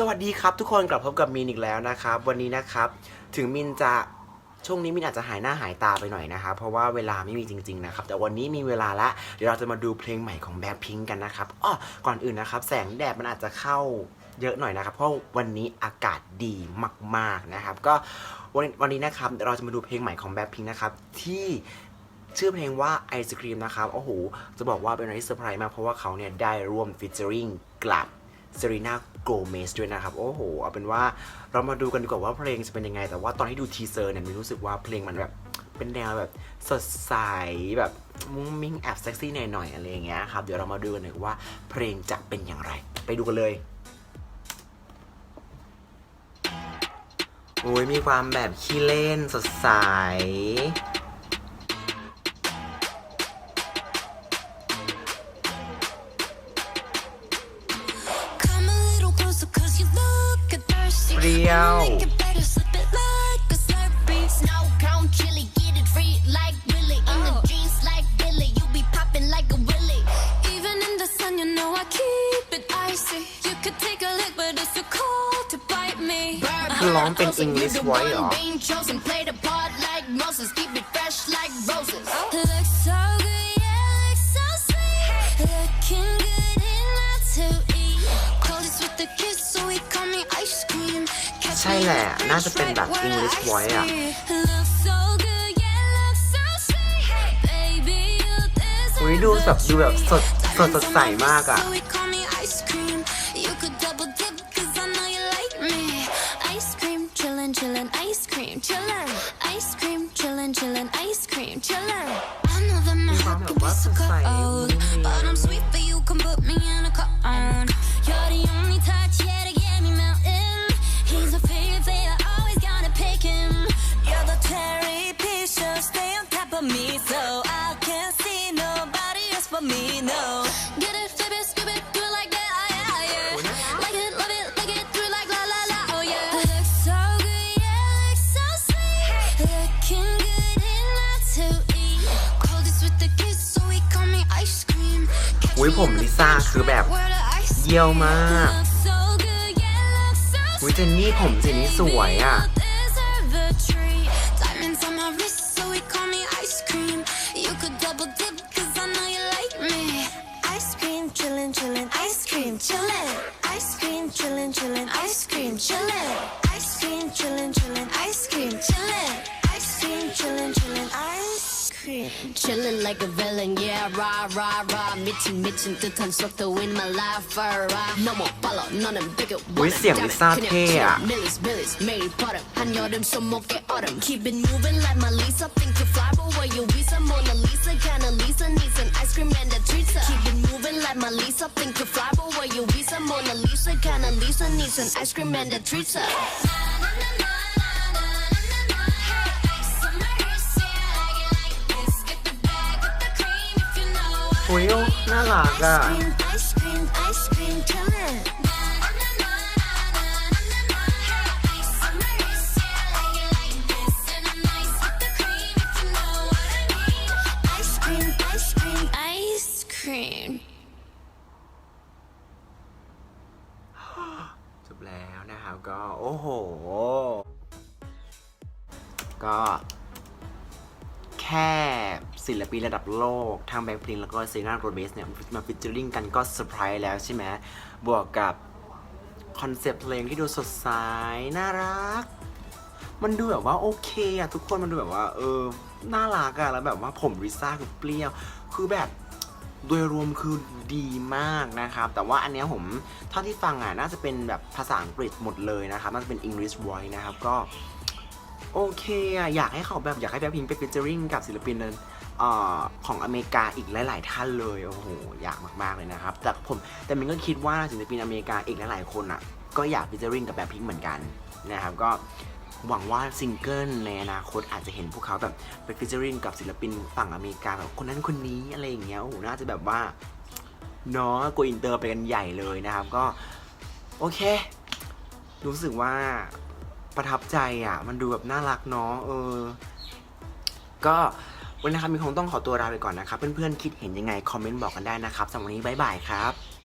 สวัสดีครับทุกคนกลับพบกับมินอีกแล้วนะครับ วันนี้นะครับถึงมินจะช่วงนี้มินอาจจะหายหน้าหายตาไปหน่อยนะครับเพราะว่าเวลาไม่มีจริง ๆนะครับ แต่วันนี้มีเวลาละเดี๋ยวเราจะมาดูเพลงใหม่ของแบ็คพิงกันนะครับอ้อก่อนอื่นนะครับ แสงแดดมันอาจจะเข้าเยอะหน่อยนะครับ เพราะวันนี้อากาศดีมาก ๆนะครับ ก็วันวันนี้นะครับเราจะมาดูเพลงใหม่ของแบ็คพิงนะครับที่ชื่อเพลงว่าไอศครีมนะครับโอ้โหจะบอกว่าเป็นอะไรที่เซอร์ไพรส์มากเพราะว่าเขาเนี่ยได้ร่วมฟิชเจอริงกับ เซรีนาโกเมสด้วยนะครับ โอ้โห เอาเป็นว่าเรามาดูกันดีกว่าว่าเพลงจะเป็นยังไง แต่ว่าตอนที่ดูทีเซอร์เนี่ยมีรู้สึกว่าเพลงมันแบบเป็นแนวแบบสดใสแบบมุ้งมิ้งแอบเซ็กซี่หน่อยๆอะไรอย่างเงี้ยครับ เดี๋ยวเรามาดูกันหน่อยว่าเพลงจะเป็นอย่างไร ไปดูกันเลยโอ้ยมีความแบบขี้เล่นสดใส Keep it icy. You could take a lick but it's too cold to bite me. หลอมเป็นอังกฤษไวเหรอ main uh-huh. chosen played a part like mosts keep it fresh like roses. Looks so good, yeah, looks so sweet. Looking ช่แหละ น่าจะเป็นแบบ English voice อะ Looks so good, yeah, looks so sweet. Baby, you deserve อุ้ยดูแบบดูแบบสดสดสดใสมากอ่ะ So he call me ice cream. You could double dip, 'cause I know you like me. Ice cream, chillin', chillin', ice cream, chillin'. Ice cream, chillin', chillin', ice cream, chillin'. I know that my มีความ heart แบบ could be ว่าส so ดใส me, no. Get it, flip it, skip it, do it like that, yeah, yeah. Like it, love it, like it, do it like la la la, oh yeah. Looks so good, yeah, looks so sweet. Looking good enough to eat. Coldest with the kiss, so he call me ice cream. Catch อุ้ย me ผม in the ลิซ่า French คือแบบ whip where the ice เยี่ยวมาก Looks so good, yeah, looks so อุ้ยเจนนี่ผมเจนนี่สวยอะ Chilling like a villain, yeah, rah, rah, rah. Mitchin, mitchin, ตึกทันสวกตัว in my life, rah. No more follow, none of bigger. อุ้ยเสียงลิซ่าเท่อะ Millies, billies, Mary Potter. Han yordum, so moke autumn. Keep it moving like my Lisa. Think you fly, but where you visa? Mona Lisa, kinda Lisa. Needs an ice cream and a treat. Keep it moving like my Lisa. Think you fly, but where you visa? Mona Lisa, kinda Lisa. Needs an ice cream and a treat. Hey, na, na, na, na. ยน่ารักอ่ะ Ice cream, ice cream, chillin'. Ice cream, ice cream, ice cream. จบแล้วนะครับก็โอ้โห ก็ แค่ศิลปินระดับโลก ทางแบงค์พลิงแล้วก็เซนาโรเบสเนี่ย มาฟิชเจอริงกันก็เซอร์ไพรส์แล้วใช่ไหมบวกกับคอนเซปต์เพลงที่ดูสดใสน่ารัก มันดูแบบว่าโอเคอะทุกคนมันดูแบบว่า เออ น่ารักอะแล้วแบบว่าผมริซ่าคือเปรี้ยว คือแบบโดยรวมคือดีมากนะครับ แต่ว่าอันเนี้ยผมเท่าที่ฟังอะน่าจะเป็นแบบภาษาอังกฤษหมดเลยนะครับ น่าจะเป็น English voice นะครับ ก็ โอเคอะอยากให้เขาแบบอยากให้แบ็คพิงไปฟิชเจอริงกับศิลปินนั้นออของอเมริกาอีกหลาย ๆ ท่านเลย โอ้โห อยากมาก ๆ เลยนะครับ แต่ผมแต่มินก็คิดว่าศิลปินอเมริกาอีกหลาย ๆ คนอะก็อยากฟิชเจอริงกับแบ็คพิงเหมือนกันนะครับก็หวังว่าซิงเกิลในอนาคตอาจจะเห็นพวกเขาแบบไปฟิชเจอริงกับศิลปินฝั่งอเมริกาแบบคนนั้นคนนี้อะไรอย่างเงี้ยโอ้โหน่าจะแบบว่าเนาะโกอินเตอร์ไปกันใหญ่เลยนะครับก็ โอเค รู้สึกว่า ประทับใจอะ มันดูแบบน่ารักเนาะเออ ก็วันนี้ครับมีคงต้องขอตัวลาไปก่อนนะครับ เพื่อนๆคิดเห็นยังไง คอมเมนต์บอกกันได้นะครับสำหรับวันนี้บ๊ายบายครับ